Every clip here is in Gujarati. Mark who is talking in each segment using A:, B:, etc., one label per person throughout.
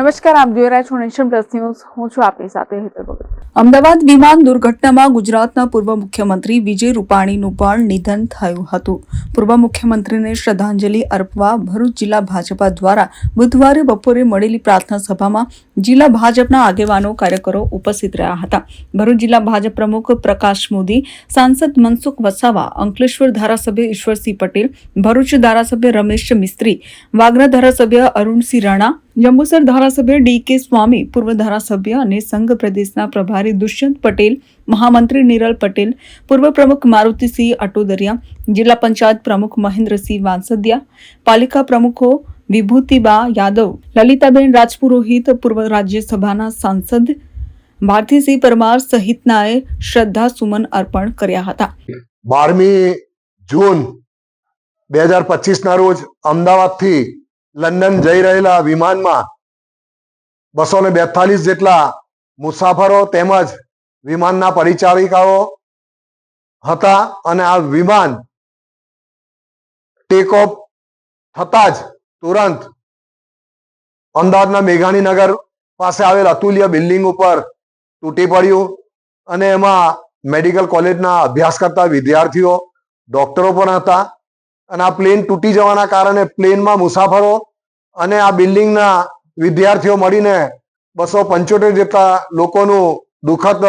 A: નમસ્કાર, આપ જોઈ રહ્યા છો નેશન પ્લસ ન્યૂઝ. હું છું આપની સાથે હેતલ ભગત.
B: અમદાવાદ વિમાન દુર્ઘટનામાં ગુજરાતના પૂર્વ મુખ્યમંત્રી વિજય રૂપાણીનું પણ નિધન થયું હતું. પૂર્વ મુખ્યમંત્રીને શ્રદ્ધાંજલિ અર્પવા ભરૂચ જિલ્લા ભાજપા દ્વારા બુધવારે બપોરે મળેલી પ્રાર્થના સભામાં જિલ્લા ભાજપના આગેવાનો કાર્યકરો ઉપસ્થિત રહ્યા હતા. ભરૂચ જિલ્લા ભાજપ પ્રમુખ પ્રકાશ મોદી, સાંસદ મનસુખ વસાવા, અંકલેશ્વર ધારાસભ્ય ઈશ્વરસિંહ પટેલ, ભરૂચ ધારાસભ્ય રમેશ મિસ્ત્રી, વાગરા ધારાસભ્ય અરુણસિંહ રાણા જંબુસર ધારાસભ્ય ડી કે સ્વામી, પૂર્વ ધારાસભ્ય અને સંઘ પ્રદેશના પ્રભારી દુષ્યંત પટેલ, મહામંત્રી નિરલ પટેલ, પૂર્વ પ્રમુખ મારુતિસિંહ અટોદરિયા જિલ્લા પંચાયત પ્રમુખ મહેન્દ્રસિંહ વાંસદિયા, પાલિકા પ્રમુખો વિભૂતિબા યાદવ, લલિતાબેન રાજપુરોહિત, પૂર્વ રાજ્યસભાના સાંસદ, ભારતીસિંહ પરમાર સહિતનાએ શ્રદ્ધા સુમન અર્પણ કર્યા હતા.
C: બારમી જૂન બે હજાર પચીસના રોજ અમદાવાદથી લંડન જઈ રહેલા વિમાનમાં બસો ને બેતાલીસ જેટલા મુસાફરો તેમજ વિમાનના પરિચારિકાઓ હતા અને આ વિમાન ટેક ઓફ થતા જ તુરંત અમદાવાદના મેઘાણીનગર પાસે આવેલ અતુલ્ય બિલ્ડિંગ ઉપર તૂટી પડ્યું અને એમાં મેડિકલ કોલેજના અભ્યાસ કરતા વિદ્યાર્થીઓ, ડોક્ટરો પણ હતા. અને આ પ્લેન તૂટી જવાના કારણે પ્લેનમાં મુસાફરો અને આ બિલ્ડિંગના વિદ્યાર્થીઓ મળીને બસો પંચોતેર જેટલા લોકોનું દુઃખદ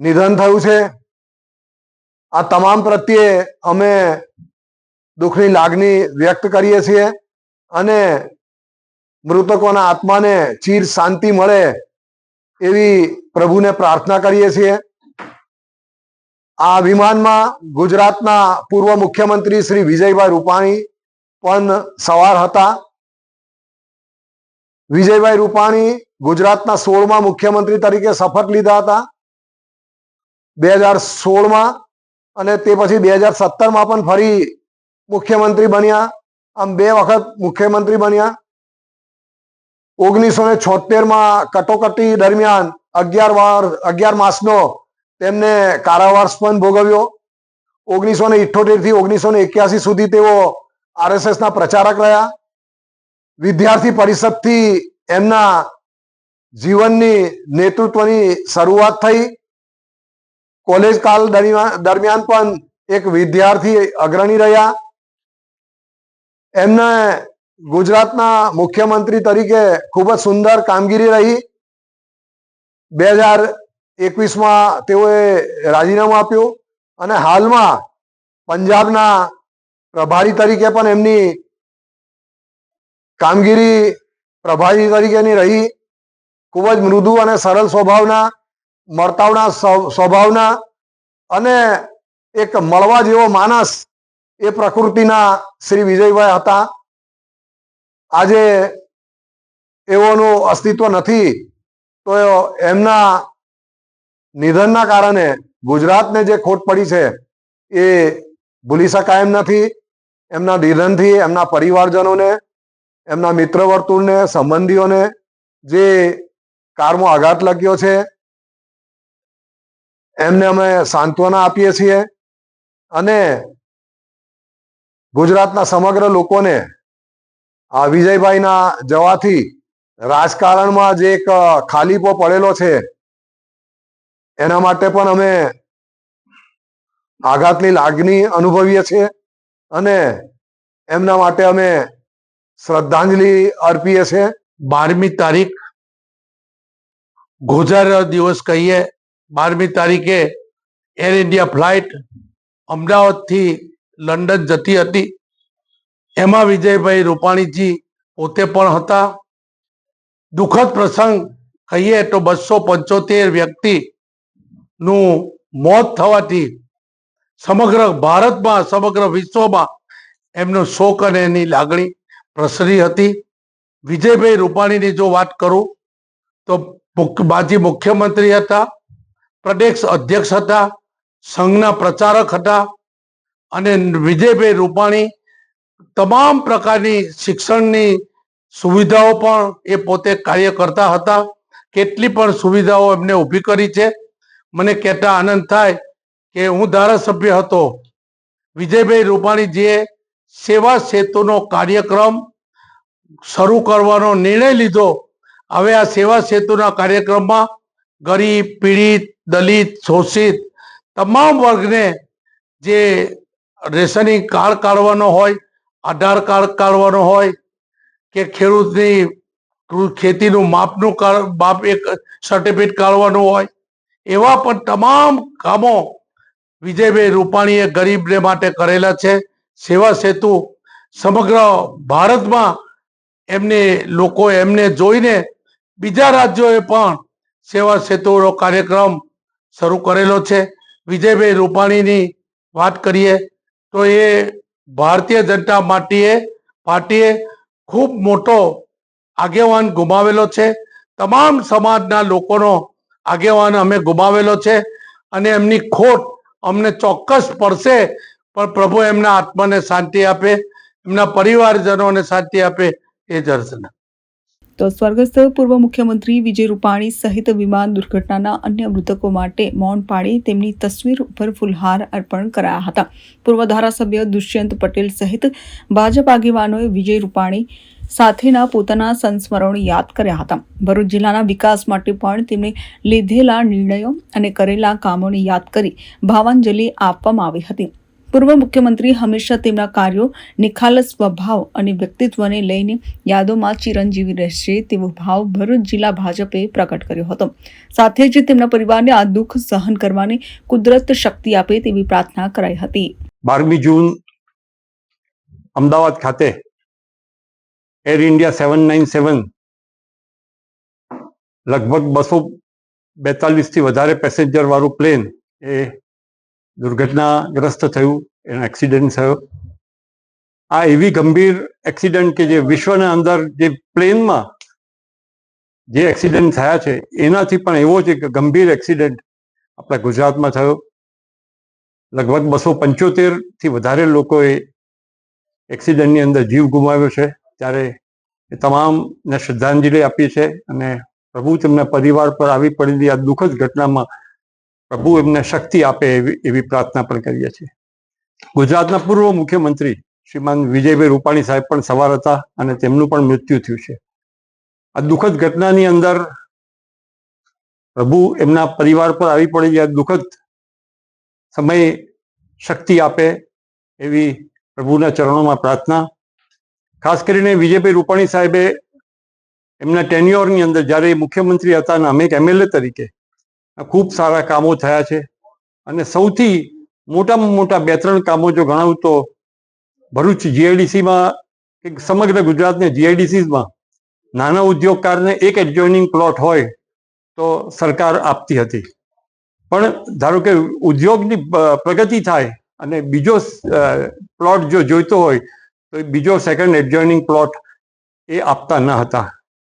C: નિધન થયું છે. આ તમામ પ્રત્યે અમે દુઃખની લાગણી વ્યક્ત કરીએ છીએ અને મૃતકોના આત્માને ચીર શાંતિ મળે એવી પ્રભુને પ્રાર્થના કરીએ છીએ. આ વિમાનમાં ગુજરાતના પૂર્વ મુખ્યમંત્રી શ્રી વિજયભાઈ રૂપાણી પણ સવાર હતા. વિજયભાઈ રૂપાણી ગુજરાતના સોળમા મુખ્યમંત્રી તરીકે શપથ લીધા હતા. બે હજાર સોળમાં અને તે પછી બે હજાર સત્તરમાં પણ ફરી મુખ્યમંત્રી બન્યા. આમ બે વખત મુખ્યમંત્રી બન્યા. ઓગણીસો ને છોતેરમાં કટોકટી દરમિયાન અગિયાર વાર, અગિયાર માસનો તેમને કારાવાસ પણ ભોગવ્યો. ઓગણીસો ને ઇઠોતેરથી ઓગણીસો ને એક્યાસી સુધી તેઓ આરએસએસ ના પ્રચારક રહ્યા. વિદ્યાર્થી પરિષદથી એમના જીવનની નેતૃત્વની શરૂઆત થઈ. કોલેજ કાલ દરમિયાન પણ એક વિદ્યાર્થી અગ્રણી રહ્યા. એમને ગુજરાતના મુખ્યમંત્રી તરીકે ખૂબ જ સુંદર કામગીરી રહી. બે હજાર એકવીસમાં તેઓએ રાજીનામું આપ્યું અને હાલમાં પંજાબના પ્રભારી તરીકે પણ એમની કામગીરી પ્રભારી તરીકેની રહી. ખૂબ જ મૃદુ અને સરળ સ્વભાવના મળતાવના સ્વભાવના અને એક મળવા જેવો માણસ એ પ્રકૃતિના શ્રી વિજયભાઈ હતા. આજે એઓનું અસ્તિત્વ નથી, તો એમના નિધનના કારણે ગુજરાતને જે ખોટ પડી છે, એ ભૂલી શકાય એમ નથી. એમના નિધનથી, એમના પરિવારજનોને, એમના મિત્ર વર્તુળને સંબંધીઓને જે કારમાં આઘાત લાગ્યો છે, એમને અમે સાંત્વના આપીએ છીએ અને ગુજરાતના સમગ્ર લોકોને આ વિજયભાઈના જવાથી રાજકારણમાં જે એક ખાલીપો પડેલો છે એના માટે પણ અમે આઘાતની લાગણી અનુભવીએ છીએ અને એમના માટે અમે શ્રદ્ધાંજલિ અર્પીએ છીએ.
D: બારમી તારીખ ગોજાર દિવસ કહીએ. બારમી તારીખે એર ઇન્ડિયા ફ્લાઇટ અમદાવાદથી લંડન જતી હતી. એમાં વિજયભાઈ રૂપાણીજી પોતે પણ હતા. દુઃખદ પ્રસંગ કહીએ તો બસો પંચોતેર વ્યક્તિ નું મોત થવાથી સમગ્ર ભારતમાં, સમગ્ર વિશ્વમાં એમનો શોક અને એની લાગણી પ્રસરી હતી. વિજયભાઈ રૂપાણીની જો વાત કરું, તો માજી મુખ્યમંત્રી હતા, પ્રદેશ અધ્યક્ષ હતા, સંઘના પ્રચારક હતા અને વિજયભાઈ રૂપાણી તમામ પ્રકારની શિક્ષણની સુવિધાઓ પણ એ પોતે કાર્ય કરતા હતા. કેટલી પણ સુવિધાઓ એમને ઊભી કરી છે. મને કહેતા આનંદ થાય કે હું ધારાસભ્ય હતો. વિજયભાઈ રૂપાણીજીએ સેવા સેતુનો કાર્યક્રમ શરૂ કરવાનો નિર્ણય લીધો, હવે આ સેવા સેતુના કાર્યક્રમમાં ગરીબ, પીડિત, દલિત, શોષિત તમામ વર્ગને જે રેશનિંગ કાર્ડ કાઢવાનો હોય, આધાર કાર્ડ કાઢવાનો હોય કે ખેડૂતની ખેતીનું માપનું માપ એક સર્ટિફિકેટ કાઢવાનું હોય એવા પણ તમામ કામો વિજયભાઈ રૂપાણીએ ગરીબને માટે કરેલા છે. સેવા સેતુ સમગ્ર ભારતમાં એમને લોકો એમને જોઈને બીજા રાજ્યોએ પણ સેવા સેતુનો કાર્યક્રમ શરૂ કરેલો છે. વિજયભાઈ રૂપાણીની વાત કરીએ તો એ ભારતીય જનતા પાર્ટીએ પાર્ટીએ ખૂબ મોટો આગેવાન ગુમાવેલો છે. તમામ સમાજના લોકોનો આગેવાન અમે ગુમાવેલો છે અને એમની ખોટ અમને ચોક્કસ પડશે. પણ પ્રભુ એમના આત્માને શાંતિ આપે, એમના પરિવારજનોને શાંતિ આપે એ જ
B: તો સ્વર્ગસ્થ પૂર્વ મુખ્યમંત્રી વિજય રૂપાણી સહિત વિમાન દુર્ઘટનાના અન્ય મૃતકો માટે મૌન પાળી તેમની તસવીર ઉપર ફૂલહાર અર્પણ કરાયા હતા. પૂર્વ ધારાસભ્ય દુષ્યંત પટેલ સહિત ભાજપ આગેવાનોએ વિજય રૂપાણી સાથેના પોતાના સંસ્મરણો યાદ કર્યા હતા. ભરૂચ જિલ્લાના વિકાસ માટે પણ તેમણે લીધેલા નિર્ણયો અને કરેલા કામોને યાદ કરી ભાવાંજલિ આપવામાં આવી હતી. પૂર્વ મુખ્યમંત્રી હંમેશા તેમના કાર્યો નિખાલસ સ્વભાવ અને વ્યક્તિત્વને લઈને યાદોમાં ચિરંજીવી રહેશે તેવો ભાવ ભરૂચ જિલ્લા ભાજપે પ્રગટ કર્યો હતો. સાથે જ તેમના પરિવારને આ દુઃખ સહન કરવાની કુદરત શક્તિ આપે તેવી પ્રાર્થના કરાઈ હતી.
E: બારમી જૂન અમદાવાદ ખાતે Air India seven nine seven લગભગ બસો બેતાલીસથી વધારે પેસેન્જર વાળું પ્લેન એ દુર્ઘટનાગ્રસ્ત થયું, એનો એક્સિડન્ટ થયો. આ એવી ગંભીર એક્સિડન્ટ કે જે વિશ્વના અંદર જે પ્લેનમાં જે એક્સિડન્ટ થયા છે, એનાથી પણ એવો જ એક ગંભીર એક્સિડન્ટ આપણા ગુજરાતમાં થયો. લગભગ બસો પંચોતેરથી વધારે લોકોએ એક્સિડન્ટની અંદર જીવ ગુમાવ્યો છે. ત્યારે એ તમામને શ્રદ્ધાંજલિ આપી છે અને પ્રભુ તેમના પરિવાર પર આવી પડેલી આ દુઃખદ ઘટનામાં પ્રભુ એમને શક્તિ આપે એવી એવી પ્રાર્થના પણ કરીએ છીએ. ગુજરાતના પૂર્વ મુખ્યમંત્રી શ્રીમાન વિજયભાઈ રૂપાણી સાહેબ પણ સવાર હતા અને તેમનું પણ મૃત્યુ થયું છે. આ દુઃખદ ઘટનાની અંદર પ્રભુ એમના પરિવાર પર આવી પડેલી આ દુઃખદ સમય શક્તિ આપે એવી પ્રભુના ચરણોમાં પ્રાર્થના ખાસ કરીને વિજયભાઈ રૂપાણી સાહેબે એમના ટેન્યોરની અંદર જ્યારે મુખ્યમંત્રી હતા અને અમે એક એમએલએ તરીકે ખૂબ સારા કામો થયા છે. અને સૌથી મોટામાં મોટા બે ત્રણ કામો જો ગણાવું તો ભરૂચ જીઆઈડીસીમાં કે સમગ્ર ગુજરાતને જીઆઈડીસીમાં નાના ઉદ્યોગકારને એક એડજોઇનિંગ પ્લોટ હોય તો સરકાર આપતી હતી. પણ ધારો કે ઉદ્યોગની પ્રગતિ થાય અને બીજો પ્લોટ જો જોઈતો હોય તો બીજો સેકન્ડ એડજોઇનિંગ પ્લોટ એ આપતા ન હતા.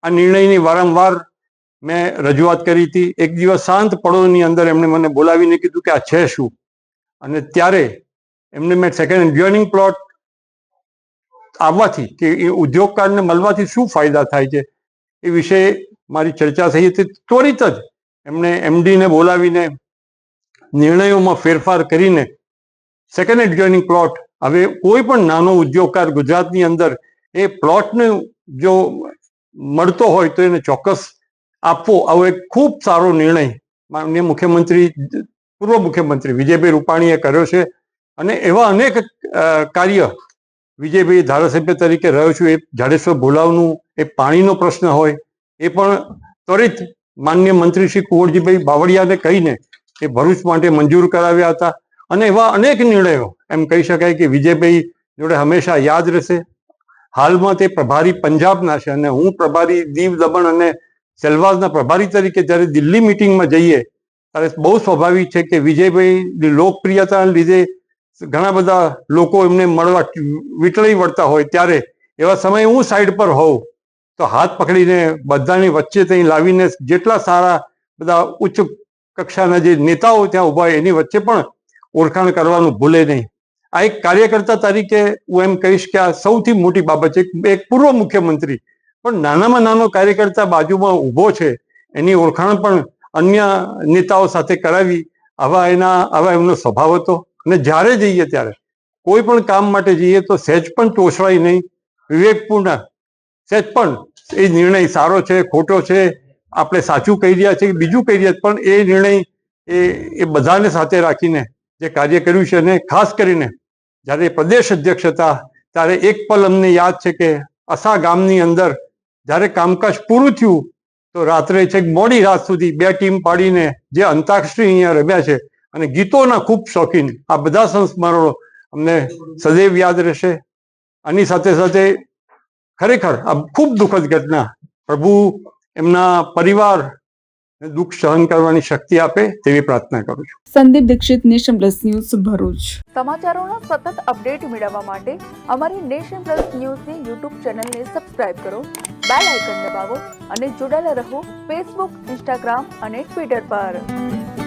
E: આ નિર્ણયની વારંવાર મેં રજૂઆત કરી હતી. એક દિવસ શાંત પડોની અંદર એમણે મને બોલાવીને કીધું કે આ છે શું? અને ત્યારે એમને મેં સેકન્ડ એડજોઇનિંગ પ્લોટ આવવાથી કે એ ઉદ્યોગકારને મળવાથી શું ફાયદા થાય છે એ વિશે મારી ચર્ચા થઈ હતી. ત્વરિત જ એમણે એમડીને બોલાવીને નિર્ણયોમાં ફેરફાર કરીને સેકન્ડ એડજોઇનિંગ પ્લોટ હવે કોઈ પણ નાનો ઉદ્યોગકાર ગુજરાતની અંદર એ પ્લોટને જો મળતો હોય તો એને ચોક્કસ આપવો. આવો એક ખૂબ સારો નિર્ણય માનનીય મુખ્યમંત્રી, પૂર્વ મુખ્યમંત્રી વિજયભાઈ રૂપાણીએ કર્યો છે. અને એવા અનેક કાર્ય વિજયભાઈ ધારાસભ્ય તરીકે રહ્યો છું. એ જાડેશ્વર ભોલાવનું એ પાણીનો પ્રશ્ન હોય, એ પણ ત્વરિત માન્ય મંત્રી શ્રી કુંવરજીભાઈ બાવળિયાને કહીને એ ભરૂચ માટે મંજૂર કરાવ્યા હતા. અને એવા અનેક નિર્ણયો. એમ કહી શકાય કે વિજયભાઈ જોડે હંમેશા યાદ રહેશે. હાલમાં તે પ્રભારી પંજાબના છે અને હું પ્રભારી દીવ દમણ અને સેલવાસના પ્રભારી તરીકે જ્યારે દિલ્હી મિટિંગમાં જઈએ, ત્યારે બહુ સ્વાભાવિક છે કે વિજયભાઈની લોકપ્રિયતાને લીધે ઘણા બધા લોકો એમને મળવા વીટળી વળતા હોય ત્યારે એવા સમયે હું સાઈડ પર હોઉં, તો હાથ પકડીને બધાની વચ્ચે ત્યાં લાવીને જેટલા સારા બધા ઉચ્ચ કક્ષાના જે નેતાઓ ત્યાં ઊભા એની વચ્ચે પણ ઓળખાણ કરવાનું ભૂલે નહીં. આ એક કાર્યકર્તા તરીકે હું એમ કહીશ કે આ સૌથી મોટી બાબત છે. એક પૂર્વ મુખ્યમંત્રી, પણ નાનામાં નાનો કાર્યકર્તા બાજુમાં ઊભો છે. એની ઓળખાણ પણ અન્ય નેતાઓ સાથે કરાવી. આવા એના, આવા એમનો સ્વભાવ હતો. અને જ્યારે જઈએ ત્યારે, કોઈ પણ કામ માટે જઈએ તો સહેજ પણ તોછડાય નહીં. વિવેકપૂર્ણ, સહેજ પણ એ નિર્ણય સારો છે, ખોટો છે. આપણે સાચું કહી રહ્યા છે કે બીજું કહી રહ્યા પણ એ નિર્ણય એ એ બધાને સાથે રાખીને જે કાર્ય કર્યું છે અને ખાસ કરીને જ્યારે પ્રદેશ અધ્યક્ષ હતા, ત્યારે એક પલ અમને યાદ છે કે અસા ગામની અંદર જ્યારે કામકાજ પૂરું થયું, તો રાત્રે છેક મોડી રાત સુધી બે ટીમ પાડીને જે અંતાક્ષરી અહીંયા રમ્યા છે અને ગીતોના ખૂબ શોખીન, આ બધા સંસ્મરણો અમને સદૈવ યાદ રહેશે. આની સાથે સાથે ખરેખર આ ખૂબ દુઃખદ ઘટના. પ્રભુ એમના પરિવાર દુઃખ સહન કરવાની શક્તિ આપે તેવી પ્રાર્થના કરું છું.
F: Sandeep Dixit Nation Plus News Bharuch.
B: સમાચારોના સતત અપડેટ મેળવવા માટે અમારી નેશન પ્લસ ન્યૂઝની યુટ્યુબ ચેનલને સબસ્ક્રાઇબ કરો બેલ આઇકન દબાવો અને જોડાયેલા રહો ફેસબુક ઇન્સ્ટાગ્રામ અને ટ્વિટર પર.